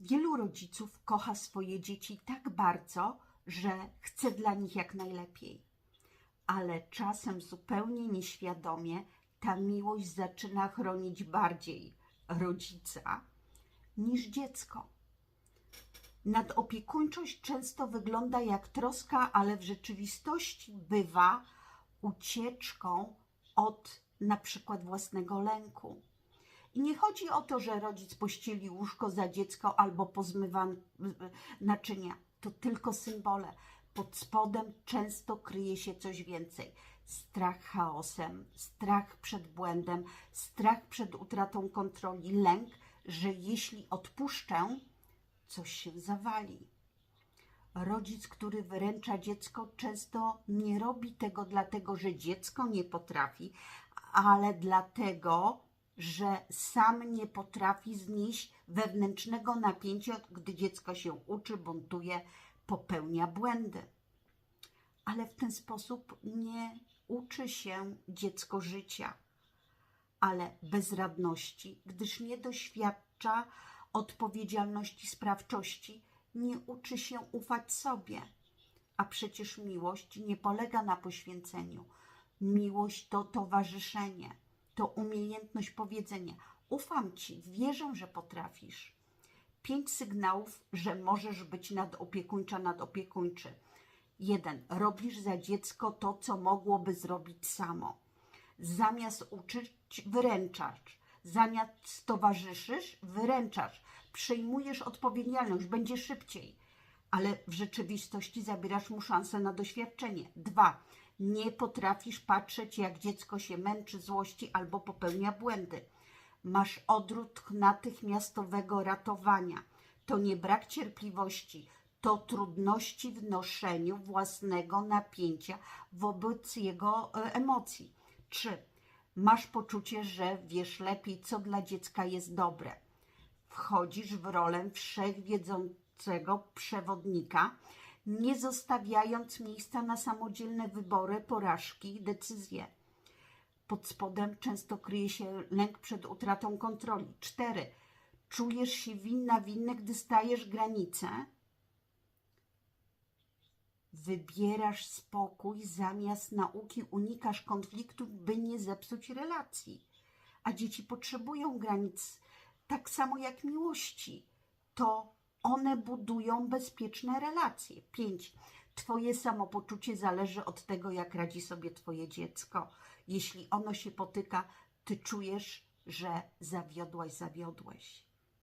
Wielu rodziców kocha swoje dzieci tak bardzo, że chce dla nich jak najlepiej. Ale czasem zupełnie nieświadomie ta miłość zaczyna chronić bardziej rodzica niż dziecko. Nadopiekuńczość często wygląda jak troska, ale w rzeczywistości bywa ucieczką od na przykład własnego lęku. I nie chodzi o to, że rodzic pościeli łóżko za dziecko albo pozmywa naczynia. To tylko symbole. Pod spodem często kryje się coś więcej. Strach chaosem, strach przed błędem, strach przed utratą kontroli, lęk, że jeśli odpuszczę, coś się zawali. Rodzic, który wyręcza dziecko, często nie robi tego dlatego, że dziecko nie potrafi, ale dlatego, że sam nie potrafi znieść wewnętrznego napięcia, gdy dziecko się uczy, buntuje, popełnia błędy. Ale w ten sposób nie uczy się dziecko życia, ale bezradności, gdyż nie doświadcza odpowiedzialności, sprawczości, nie uczy się ufać sobie. A przecież miłość nie polega na poświęceniu. Miłość to towarzyszenie, to umiejętność powiedzenia: Ufam ci, wierzę, że potrafisz. Pięć sygnałów, że możesz być nadopiekuńcza, nadopiekuńczy. Jeden. Robisz za dziecko to, co mogłoby zrobić samo. Zamiast uczyć, wyręczasz. Zamiast towarzyszysz, wyręczasz. Przyjmujesz odpowiedzialność, będzie szybciej. Ale w rzeczywistości zabierasz mu szansę na doświadczenie. Dwa. Nie potrafisz patrzeć, jak dziecko się męczy, złości albo popełnia błędy. Masz odruch natychmiastowego ratowania. To nie brak cierpliwości, to trudności w noszeniu własnego napięcia wobec jego e, emocji. Trzy. Masz poczucie, że wiesz lepiej, co dla dziecka jest dobre. Wchodzisz w rolę wszechwiedzącego przewodnika, nie zostawiając miejsca na samodzielne wybory, porażki i decyzje. Pod spodem często kryje się lęk przed utratą kontroli. Cztery. Czujesz się winna, winny, gdy stajesz granice. Wybierasz spokój zamiast nauki, unikasz konfliktów, by nie zepsuć relacji. A dzieci potrzebują granic tak samo jak miłości. To one budują bezpieczne relacje. Pięć. Twoje samopoczucie zależy od tego, jak radzi sobie Twoje dziecko. Jeśli ono się potyka, Ty czujesz, że zawiodłaś, zawiodłeś.